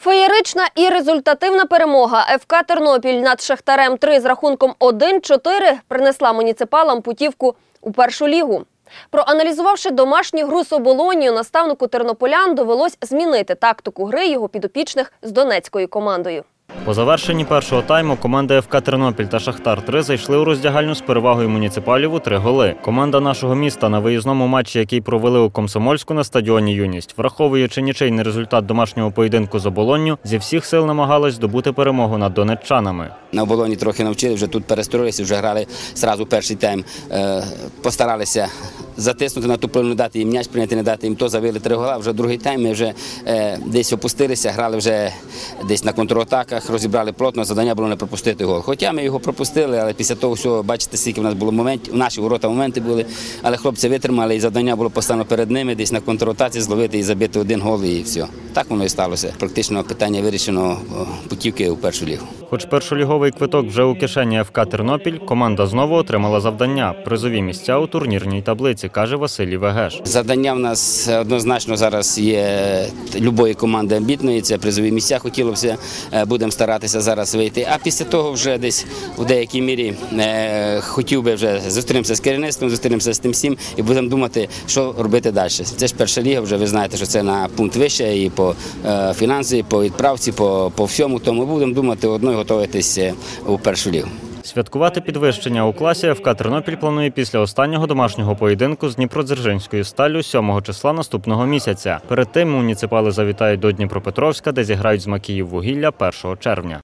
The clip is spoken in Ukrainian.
Феєрична і результативна перемога ФК Тернопіль над Шахтарем 3 з рахунком 1-4 принесла муніципалам путівку у першу лігу. Проаналізувавши домашню гру з оболонію, наставнику тернополян довелось змінити тактику гри його підопічних з донецькою командою. По завершенні першого тайму команди ФК Тернопіль та Шахтар 3 зайшли у роздягальню з перевагою муніципалів у три голи. Команда нашого міста на виїзному матчі, який провели у Комсомольську на стадіоні Юність, враховуючи нічийний результат домашнього поєдинку з оболонню, зі всіх сил намагалась здобути перемогу над донеччанами. На оболоні трохи навчили, вже тут перестроїлися, вже грали зразу перший тайм. Е, Постаралися затиснути на ту половину, дати їм м'яч, прийняти, не дати їм то, завели три гола. Вже другий тайм ми вже е, десь опустилися, грали вже десь на контратаках, розібрали плотно, завдання було не пропустити гол. Хоча ми його пропустили, але після того всього, бачите, скільки в нас було моментів, наші ворота моменти були, але хлопці витримали, і завдання було поставлено перед ними, десь на контратаці зловити і забити один гол, і все. Так воно і сталося. Практично питання вирішено путівки у першу лігу. Хоч першоліговий квиток вже у кишені ФК Тернопіль, команда знову отримала завдання призові місця у турнірній таблиці, каже Василій Вегеш. Завдання в нас однозначно зараз є любої команди амбітної. Це призові місця. Хотілося е, будемо старатися зараз вийти. А після того вже десь у деякій мірі е, хотів би вже зустрінемося з керівництвом, зустрінемося з тим всім і будемо думати, що робити далі. Це ж перша ліга. Вже ви знаєте, що це на пункт вище і по е, фінансовій, по відправці, по, по всьому. Тому будемо думати одно і готуватися у першу лігу. Святкувати підвищення у класі ФК Тернопіль планує після останнього домашнього поєдинку з Дніпродзержинською сталлю 7 числа наступного місяця. Перед тим муніципали завітають до Дніпропетровська, де зіграють з Макіїв вугілля 1 червня.